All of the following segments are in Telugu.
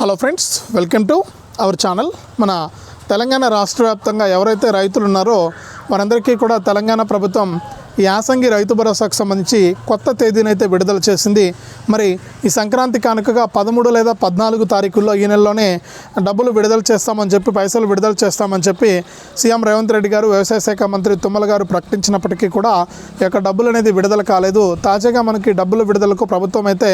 Hello friends welcome to our channel మన తెలంగాణ రాష్ట్ర వ్యాప్తంగా ఎవరైతే రైతులు ఉన్నారో వారందరికీ కూడా తెలంగాణ ప్రభుత్వం యాసంగి రైతు భరోసాకు సంబంధించి కొత్త తేదీనైతే విడుదల చేసింది. మరి ఈ సంక్రాంతి కానుకగా పదమూడు లేదా పద్నాలుగు తారీఖుల్లో ఈ నెలలోనే డబ్బులు విడుదల చేస్తామని చెప్పి పైసలు విడుదల చేస్తామని చెప్పి సీఎం రేవంత్ రెడ్డి గారు వ్యవసాయ శాఖ మంత్రి తుమ్మల గారు ప్రకటించినప్పటికీ కూడా ఈ యొక్క డబ్బులు అనేది విడుదల కాలేదు. తాజాగా మనకి డబ్బులు విడుదలకు ప్రభుత్వం అయితే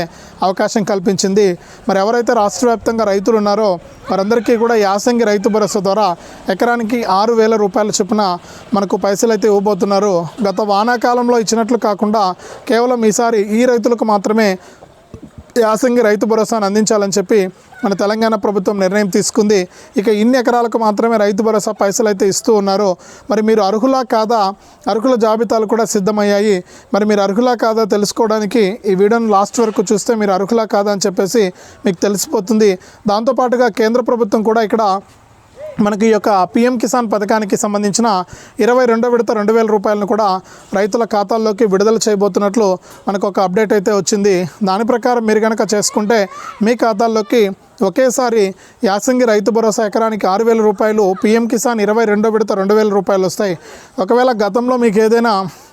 అవకాశం కల్పించింది. మరి ఎవరైతే రాష్ట్ర వ్యాప్తంగా రైతులు ఉన్నారో వారందరికీ కూడా యాసంగి రైతు భరోసా ద్వారా ఎకరానికి ఆరు వేల రూపాయల చొప్పున మనకు పైసలు అయితే ఇవ్వబోతున్నారు. గత వానాకాలంలో ఇచ్చినట్లు కాకుండా కేవలం ఈసారి ఈ రైతులకు మాత్రమే యాసంగి రైతు భరోసాను అందించాలని చెప్పి మన తెలంగాణ ప్రభుత్వం నిర్ణయం తీసుకుంది. ఇక ఇన్ని ఎకరాలకు మాత్రమే రైతు భరోసా పైసలు అయితే ఇస్తూ ఉన్నారు. మరి మీరు అర్హులా కాదా? అర్హుల జాబితాలు కూడా సిద్ధమయ్యాయి. మరి మీరు అర్హులా కాదా తెలుసుకోవడానికి ఈ వీడియోను లాస్ట్ వరకు చూస్తే మీరు అర్హులా కాదా అని చెప్పేసి మీకు తెలిసిపోతుంది. దాంతోపాటుగా కేంద్ర ప్రభుత్వం కూడా ఇక్కడ మనకి ఈ యొక్క పిఎం కిసాన్ పథకానికి సంబంధించిన ఇరవై రెండో విడత రెండు వేల రూపాయలను కూడా రైతుల ఖాతాల్లోకి విడుదల చేయబోతున్నట్లు మనకు ఒక అప్డేట్ అయితే వచ్చింది. దాని ప్రకారం మీరు కనుక చేసుకుంటే మీ ఖాతాల్లోకి ఒకేసారి యాసంగి రైతు భరోసా ఎకరానికి ఆరు వేల రూపాయలు పీఎం కిసాన్ ఇరవై రెండో విడత రెండు వేల రూపాయలు వస్తాయి. ఒకవేళ గతంలో మీకు ఏదైనా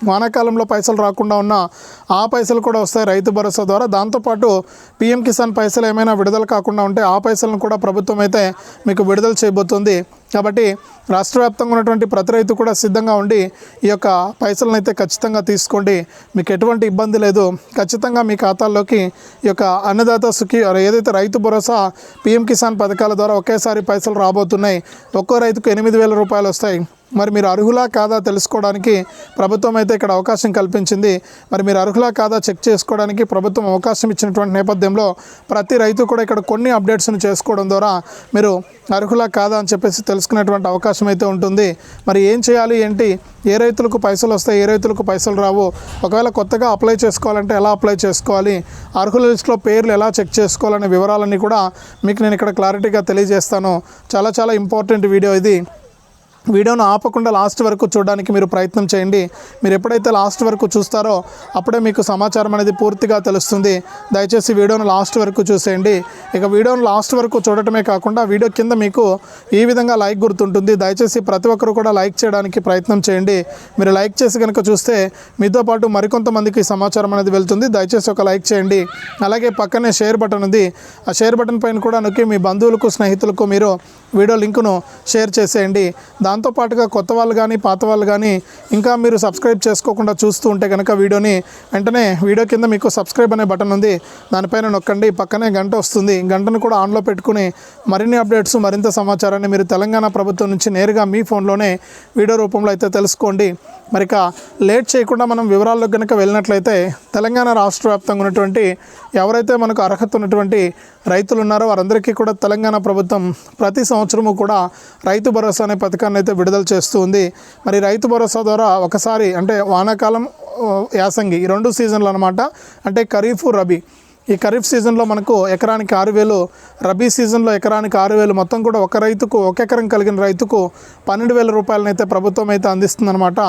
వానాకాలంలో పైసలు రాకుండా ఉన్నా ఆ పైసలు కూడా వస్తాయి రైతు భరోసా ద్వారా. దాంతోపాటు పీఎం కిసాన్ పైసలు ఏమైనా విడుదల కాకుండా ఉంటే ఆ పైసలను కూడా ప్రభుత్వం అయితే మీకు విడుదల చేయబోతుంది. కాబట్టి రాష్ట్ర వ్యాప్తంగా ఉన్నటువంటి ప్రతి రైతు కూడా సిద్ధంగా ఉండి ఈ యొక్క పైసలను అయితే ఖచ్చితంగా తీసుకోండి. మీకు ఎటువంటి ఇబ్బంది లేదు. ఖచ్చితంగా మీ ఖాతాల్లోకి ఈ యొక్క అన్నదాత సుఖి ఏదైతే రైతు భరోసా పిఎం కిసాన్ పథకాల ద్వారా ఒకేసారి పైసలు రాబోతున్నాయి ఒక్కో రైతుకు ఎనిమిది వేల రూపాయలు వస్తాయి. మరి మీరు అర్హులా కాదా తెలుసుకోవడానికి ప్రభుత్వం అయితే ఇక్కడ అవకాశం కల్పించింది. మరి మీరు అర్హులా కాదా చెక్ చేసుకోవడానికి ప్రభుత్వం అవకాశం ఇచ్చినటువంటి నేపథ్యంలో ప్రతి రైతు కూడా ఇక్కడ కొన్ని అప్డేట్స్ను చేసుకోవడం ద్వారా మీరు అర్హులా కాదా అని చెప్పేసి తెలుసుకునేటువంటి అవకాశం అయితే ఉంటుంది. మరి ఏం చేయాలి ఏంటి ఏ రైతులకు పైసలు వస్తాయి ఏ రైతులకు పైసలు రావు ఒకవేళ కొత్తగా అప్లై చేసుకోవాలంటే ఎలా అప్లై చేసుకోవాలి అర్హుల లిస్టులో పేర్లు ఎలా చెక్ చేసుకోవాలనే వివరాలన్నీ కూడా మీకు నేను ఇక్కడ క్లారిటీగా తెలియజేస్తాను. చాలా చాలా ఇంపార్టెంట్ వీడియో ఇది. వీడియోను ఆపకుండా లాస్ట్ వరకు చూడడానికి మీరు ప్రయత్నం చేయండి. మీరు ఎప్పుడైతే లాస్ట్ వరకు చూస్తారో అప్పుడే మీకు సమాచారం అనేది పూర్తిగా తెలుస్తుంది. దయచేసి వీడియోను లాస్ట్ వరకు చూసేయండి. ఇక వీడియోను లాస్ట్ వరకు చూడటమే కాకుండా వీడియో కింద మీకు ఈ విధంగా లైక్ గుర్తుంటుంది. దయచేసి ప్రతి ఒక్కరు కూడా లైక్ చేయడానికి ప్రయత్నం చేయండి. మీరు లైక్ చేసి కనుక చూస్తే మీతో పాటు మరికొంతమందికి సమాచారం అనేది వెళ్తుంది. దయచేసి ఒక లైక్ చేయండి. అలాగే పక్కనే షేర్ బటన్ ఉంది. ఆ షేర్ బటన్ పైన కూడా నొక్కి మీ బంధువులకు స్నేహితులకు మీరు వీడియో లింకును షేర్ చేసేయండి. దాంతోపాటుగా కొత్త వాళ్ళు కానీ పాత వాళ్ళు కానీ ఇంకా మీరు సబ్స్క్రైబ్ చేసుకోకుండా చూస్తూ ఉంటే కనుక వీడియోని వెంటనే వీడియో కింద మీకు సబ్స్క్రైబ్ అనే బటన్ ఉంది. దానిపైన నొక్కండి. పక్కనే గంట వస్తుంది. గంటను కూడా ఆన్లో పెట్టుకుని మరిన్ని అప్డేట్స్ మరింత సమాచారాన్ని మీరు తెలంగాణ ప్రభుత్వం నుంచి నేరుగా మీ ఫోన్లోనే వీడియో రూపంలో అయితే తెలుసుకోండి. మరి లేట్ చేయకుండా మనం వివరాల్లో కనుక వెళ్ళినట్లయితే తెలంగాణ రాష్ట్ర వ్యాప్తంగా ఉన్నటువంటి ఎవరైతే మనకు అర్హత ఉన్నటువంటి రైతులు ఉన్నారో వారందరికీ కూడా తెలంగాణ ప్రభుత్వం ప్రతి సంవత్సరము కూడా రైతు భరోసా అనే పథకాన్ని అయితే విడుదల చేస్తూ ఉంది. మరి రైతు భరోసా ద్వారా ఒకసారి అంటే వానాకాలం యాసంగి ఈ రెండు సీజన్లు అనమాట అంటే ఖరీఫ్ రబీ. ఈ ఖరీఫ్ సీజన్లో మనకు ఎకరానికి ఆరు వేలు రబీ సీజన్లో ఎకరానికి ఆరు వేలు. మొత్తం కూడా ఒక రైతుకు ఒక ఎకరం కలిగిన రైతుకు పన్నెండు వేల రూపాయలనైతే ప్రభుత్వం అయితే అందిస్తుందన్నమాట.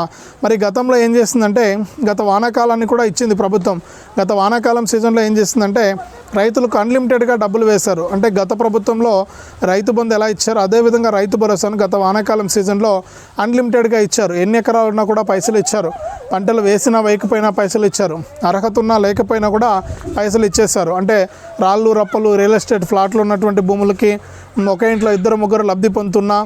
మరి గతంలో ఏం చేస్తుందంటే గత వానాకాలాన్ని కూడా ఇచ్చింది ప్రభుత్వం. గత వానాకాలం సీజన్లో ఏం చేస్తుందంటే రైతులకు అన్లిమిటెడ్గా డబ్బులు వేశారు. అంటే గత ప్రభుత్వంలో రైతు బంధు ఎలా ఇచ్చారు అదేవిధంగా రైతు భరోసాను గత వానాకాలం సీజన్లో అన్లిమిటెడ్గా ఇచ్చారు. ఎన్ని ఎకరాలు ఉన్నా కూడా పైసలు ఇచ్చారు. పంటలు వేసినా వేయకపోయినా పైసలు ఇచ్చారు. అర్హత ఉన్నా లేకపోయినా కూడా పైసలు ఇచ్చేస్తారు అంటే రాళ్ళు రప్పలు రియల్ ఎస్టేట్ ఫ్లాట్లు ఉన్నటువంటి భూములకి ఒక ఇంట్లో ఇద్దరు ముగ్గురు లబ్ధి పొందుతున్నా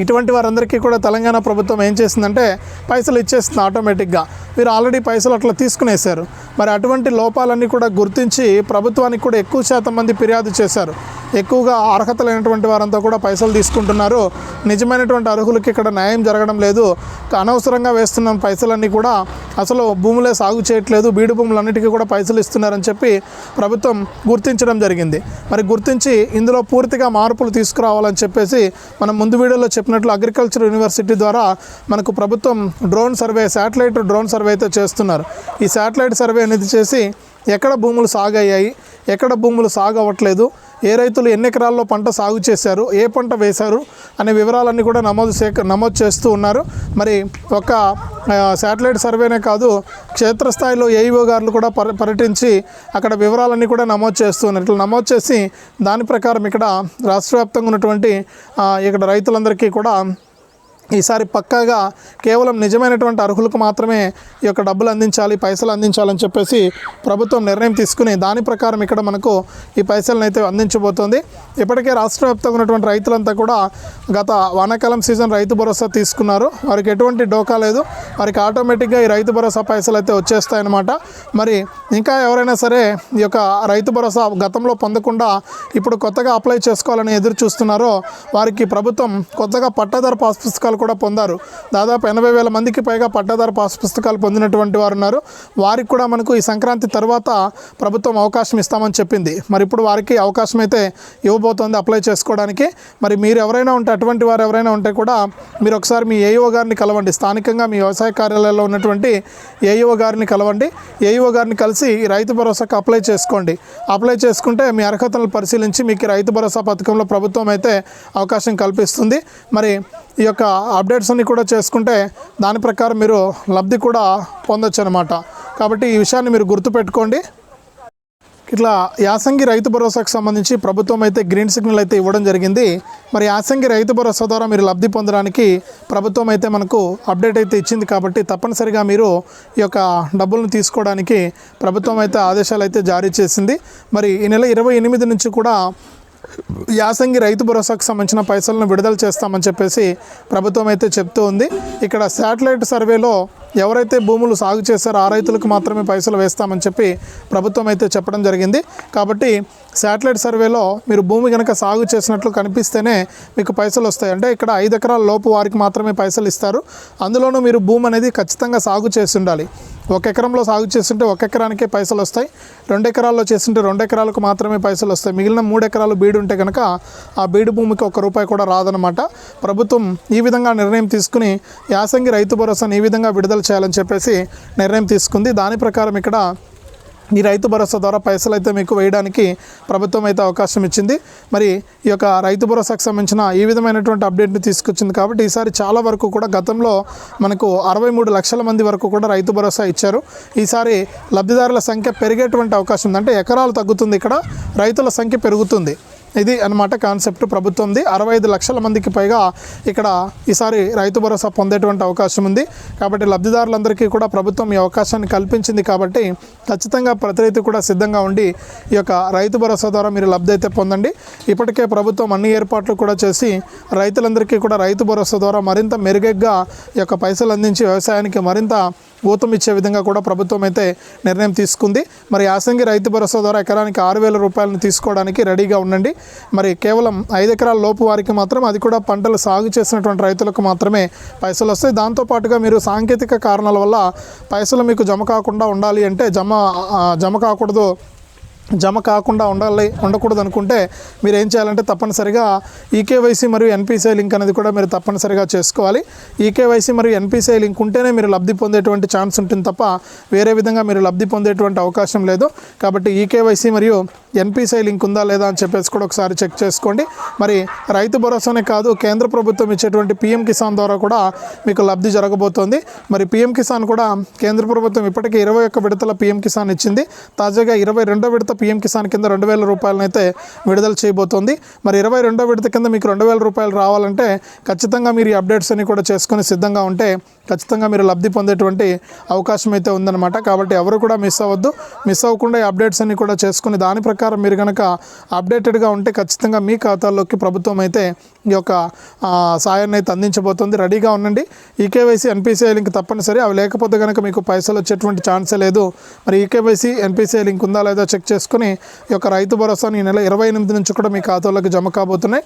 ఇటువంటి వారందరికీ కూడా తెలంగాణ ప్రభుత్వం ఏం చేసిందంటే పైసలు ఇచ్చేస్తుంది ఆటోమేటిక్గా. మీరు ఆల్రెడీ పైసలు అట్లా తీసుకునేశారు. మరి అటువంటి లోపాలన్నీ కూడా గుర్తించి ప్రభుత్వానికి కూడా ఎక్కువ శాతం మంది ఫిర్యాదు చేశారు. ఎక్కువగా అర్హత లేనటువంటి వారంతా కూడా పైసలు తీసుకుంటున్నారు. నిజమైనటువంటి అర్హులకి ఇక్కడ న్యాయం జరగడం లేదు. అనవసరంగా వేస్తున్న పైసలన్నీ కూడా అసలు భూములే సాగు చేయట్లేదు. బీడు భూములన్నిటికీ కూడా పైసలు ఇస్తున్నారని చెప్పి ప్రభుత్వం గుర్తించడం జరిగింది. మరి గుర్తించి ఇందులో పూర్తిగా మార్పులు తీసుకురావాలని చెప్పేసి మనం ముందు వీడియోలో చెప్పినట్లు అగ్రికల్చర్ యూనివర్సిటీ ద్వారా మనకు ప్రభుత్వం drone survey satellite drone survey అయితే చేస్తున్నారు. ఈ శాటిలైట్ సర్వే అనేది చేసి ఎక్కడ భూములు సాగు అయ్యాయి ఎక్కడ భూములు సాగు అవ్వట్లేదు ఏ రైతులు ఎన్ని ఎకరాల్లో పంట సాగు చేశారు ఏ పంట వేశారు అనే వివరాలన్నీ కూడా నమోదు సేక నమోదు చేస్తూ ఉన్నారు. మరి ఒక శాటిలైట్ సర్వేనే కాదు క్షేత్రస్థాయిలో ఏఈఓ గారులు కూడా పర్ పర్యటించి అక్కడ వివరాలన్నీ కూడా నమోదు చేస్తూ ఉన్నారు. ఇట్లా నమోదు చేసి దాని ప్రకారం ఇక్కడ రాష్ట్ర వ్యాప్తంగా ఉన్నటువంటి ఇక్కడ రైతులందరికీ కూడా ఈసారి పక్కాగా కేవలం నిజమైనటువంటి అర్హులకు మాత్రమే ఈ యొక్క డబ్బులు అందించాలి పైసలు అందించాలని చెప్పేసి ప్రభుత్వం నిర్ణయం తీసుకుని దాని ప్రకారం ఇక్కడ మనకు ఈ పైసలను అయితే అందించబోతోంది. ఇప్పటికే రాష్ట్ర వ్యాప్తంగా ఉన్నటువంటి రైతులంతా కూడా గత వానాకాలం సీజన్ రైతు భరోసా తీసుకున్నారు. వారికి ఎటువంటి డోకా లేదు. వారికి ఆటోమేటిక్గా ఈ రైతు భరోసా పైసలు అయితే వచ్చేస్తాయన్నమాట. మరి ఇంకా ఎవరైనా సరే ఈ యొక్క రైతు భరోసా గతంలో పొందకుండా ఇప్పుడు కొత్తగా అప్లై చేసుకోవాలని ఎదురు చూస్తున్నారో వారికి ప్రభుత్వం కొత్తగా పట్టాదారు పాస్ పుస్తకాలు కూడా పొందారు. దాదాపు ఎనభై వేల మందికి పైగా పట్టాదారు పాస్ పుస్తకాలు పొందినటువంటి వారు ఉన్నారు. వారికి కూడా మనకు ఈ సంక్రాంతి తర్వాత ప్రభుత్వం అవకాశం ఇస్తామని చెప్పింది. మరి ఇప్పుడు వారికి అవకాశం అయితే ఇవ్వబోతోంది అప్లై చేసుకోవడానికి. మరి మీరు ఎవరైనా ఉంటే అటువంటి వారు ఎవరైనా ఉంటే కూడా మీరు ఒకసారి మీ ఏఈఓ గారిని కలవండి. స్థానికంగా మీ వ్యవసాయ కార్యాలయంలో ఉన్నటువంటి ఏఈఓ గారిని కలవండి. ఏఈఓ గారిని కలిసి రైతు భరోసాకు అప్లై చేసుకోండి. అప్లై చేసుకుంటే మీ అర్హతలను పరిశీలించి మీకు రైతు భరోసా పథకంలో ప్రభుత్వం అయితే అవకాశం కల్పిస్తుంది. మరి ఈ యొక్క అప్డేట్స్ అన్ని కూడా చేసుకుంటే దాని ప్రకారం మీరు లబ్ధి కూడా పొందొచ్చు అనమాట కాబట్టి ఈ విషయాన్ని మీరు గుర్తుపెట్టుకోండి. ఇట్లా యాసంగి రైతు భరోసాకు సంబంధించి ప్రభుత్వం అయితే గ్రీన్ సిగ్నల్ అయితే ఇవ్వడం జరిగింది. మరి యాసంగి రైతు భరోసా ద్వారా మీరు లబ్ధి పొందడానికి ప్రభుత్వం అయితే మనకు అప్డేట్ అయితే ఇచ్చింది కాబట్టి తప్పనిసరిగా మీరు ఈ యొక్క డబ్బులను తీసుకోవడానికి ప్రభుత్వం అయితే ఆదేశాలు అయితే జారీ చేసింది. మరి ఈ నెల ఇరవై ఎనిమిది నుంచి కూడా యాసంగి రైతు భరోసాకు సంబంధించిన పైసలను విడుదల చేస్తామని చెప్పేసి ప్రభుత్వం అయితే చెప్తూ ఉంది. ఇక్కడ శాటిలైట్ సర్వేలో ఎవరైతే భూములు సాగు చేశారో ఆ రైతులకు మాత్రమే పైసలు వేస్తామని చెప్పి ప్రభుత్వం అయితే చెప్పడం జరిగింది. కాబట్టి శాటిలైట్ సర్వేలో మీరు భూమి కనుక సాగు చేసినట్లు కనిపిస్తేనే మీకు పైసలు వస్తాయి. అంటే ఇక్కడ ఐదు ఎకరాల లోపు వారికి మాత్రమే పైసలు ఇస్తారు. అందులోనూ మీరు భూమి అనేది ఖచ్చితంగా సాగు చేసి ఉండాలి. ఒక ఎకరంలో సాగు చేస్తుంటే ఒక ఎకరానికే పైసలు వస్తాయి. రెండు ఎకరాల్లో చేస్తుంటే రెండు ఎకరాలకు మాత్రమే పైసలు వస్తాయి. మిగిలిన మూడు ఎకరాలు బీడు ఉంటే కనుక ఆ బీడు భూమికి ఒక రూపాయి కూడా రాదనమాట ప్రభుత్వం ఈ విధంగా నిర్ణయం తీసుకుని యాసంగి రైతు భరోసాను ఈ విధంగా విడుదల చేయాలని చెప్పేసి నిర్ణయం తీసుకుంది. దాని ప్రకారం ఇక్కడ ఈ రైతు భరోసా ద్వారా పైసలు అయితే మీకు వేయడానికి ప్రభుత్వం అయితే అవకాశం ఇచ్చింది. మరి ఈ యొక్క రైతు భరోసాకు సంబంధించిన ఈ విధమైనటువంటి అప్డేట్ని తీసుకొచ్చింది కాబట్టి ఈసారి చాలా వరకు కూడా గతంలో మనకు అరవై మూడు లక్షల మంది వరకు కూడా రైతు భరోసా ఇచ్చారు. ఈసారి లబ్ధిదారుల సంఖ్య పెరిగేటువంటి అవకాశం ఉంది. అంటే ఎకరాలు తగ్గుతుంది ఇక్కడ రైతుల సంఖ్య పెరుగుతుంది. ఇది అన్నమాట కాన్సెప్ట్. ప్రభుత్వంది అరవై ఐదు లక్షల మందికి పైగా ఇక్కడ ఈసారి రైతు భరోసా పొందేటువంటి అవకాశం ఉంది. కాబట్టి లబ్ధిదారులందరికీ కూడా ప్రభుత్వం ఈ అవకాశాన్ని కల్పించింది కాబట్టి ఖచ్చితంగా ప్రతి రైతు కూడా సిద్ధంగా ఉండి ఈ యొక్క రైతు భరోసా ద్వారా మీరు లబ్ధి అయితే పొందండి. ఇప్పటికే ప్రభుత్వం అన్ని ఏర్పాట్లు కూడా చేసి రైతులందరికీ కూడా రైతు భరోసా ద్వారా మరింత మెరుగగ్గా ఈ యొక్క పైసలు అందించి వ్యవసాయానికి మరింత ఊతం ఇచ్చే విధంగా కూడా ప్రభుత్వం అయితే నిర్ణయం తీసుకుంది. మరి యాసంగి రైతు భరోసా ద్వారా ఎకరానికి ఆరు వేల రూపాయలను తీసుకోవడానికి రెడీగా ఉండండి. మరి కేవలం ఐదు ఎకరాల లోపు వారికి మాత్రం అది కూడా పంటలు సాగు చేసినటువంటి రైతులకు మాత్రమే పైసలు వస్తాయి. దాంతోపాటుగా మీరు సాంకేతిక కారణాల వల్ల పైసలు మీకు జమ కాకుండా ఉండాలి అంటే జమ జమ కాకూడదు జమ కాకుండా ఉండాలి ఉండకూడదు అనుకుంటే మీరు ఏం చేయాలంటే తప్పనిసరిగా ఈకేవైసీ మరియు ఎన్పిసిఐ లింక్ అనేది కూడా మీరు తప్పనిసరిగా చేసుకోవాలి. ఈకేవైసీ మరియు ఎన్పిసిఐ లింక్ ఉంటేనే మీరు లబ్ధి పొందేటువంటి ఛాన్స్ ఉంటుంది తప్ప వేరే విధంగా మీరు లబ్ధి పొందేటువంటి అవకాశం లేదు. కాబట్టి ఈకేవైసీ మరియు ఎన్పిసిఐ లింక్ ఉందా లేదా అని చెప్పేసి కూడా ఒకసారి చెక్ చేసుకోండి. మరి రైతు భరోసానే కాదు కేంద్ర ప్రభుత్వం ఇచ్చేటువంటి పిఎం కిసాన్ ద్వారా కూడా మీకు లబ్ధి జరగబోతోంది. మరి పిఎం కిసాన్ కూడా కేంద్ర ప్రభుత్వం ఇప్పటికే ఇరవై ఒక్క విడతల పిఎం కిసాన్ ఇచ్చింది. తాజాగా ఇరవై రెండో విడత పీఎం కిసాన్ కింద రెండు వేల రూపాయలనైతే విడుదల చేయబోతోంది. మరి ఇరవై రెండో విడత కింద మీకు రెండు వేల రూపాయలు రావాలంటే ఖచ్చితంగా మీరు ఈ అప్డేట్స్ అన్ని కూడా చేసుకొని సిద్ధంగా ఉంటే ఖచ్చితంగా మీరు లబ్ధి పొందేటువంటి అవకాశం అయితే ఉందన్నమాట. కాబట్టి ఎవరు కూడా మిస్ అవ్వద్దు. మిస్ అవ్వకుండా ఈ అప్డేట్స్ అన్ని కూడా చేసుకుని దాని ప్రకారం మీరు కనుక అప్డేటెడ్గా ఉంటే ఖచ్చితంగా మీ ఖాతాల్లోకి ప్రభుత్వం అయితే ఈ యొక్క సాయాన్ని అయితే అందించబోతుంది. రెడీగా ఉండండి. ఈకేవైసీ ఎన్పిసిఐ లింక్ తప్పనిసరి. అవి లేకపోతే కనుక మీకు పైసలు వచ్చేటువంటి ఛాన్సే లేదు. మరి ఈకేవైసీ ఎన్పిసిఐ లింక్ ఉందా లేదా చెక్ చేసుకుని ఈ యొక్క రైతు భరోసాను ఈ నెల ఇరవై ఎనిమిది నుంచి కూడా మీ ఖాతాలోకి జమ కాబోతున్నాయి.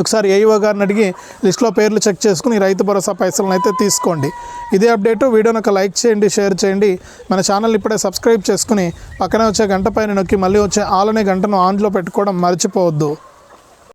ఒకసారి ఏఈఓ గారిని అడిగి లిస్ట్లో పేర్లు చెక్ చేసుకుని రైతు భరోసా పైసలను అయితే తీసుకోండి. ఇదే అప్డేట్. వీడియోని ఒక లైక్ చేయండి షేర్ చేయండి. మన ఛానల్ ఇప్పుడే సబ్స్క్రైబ్ చేసుకుని పక్కనే వచ్చే గంట పైన నొక్కి మళ్ళీ వచ్చే ఆలనే గంటను ఆన్లో పెట్టుకోవడం మర్చిపోవద్దు.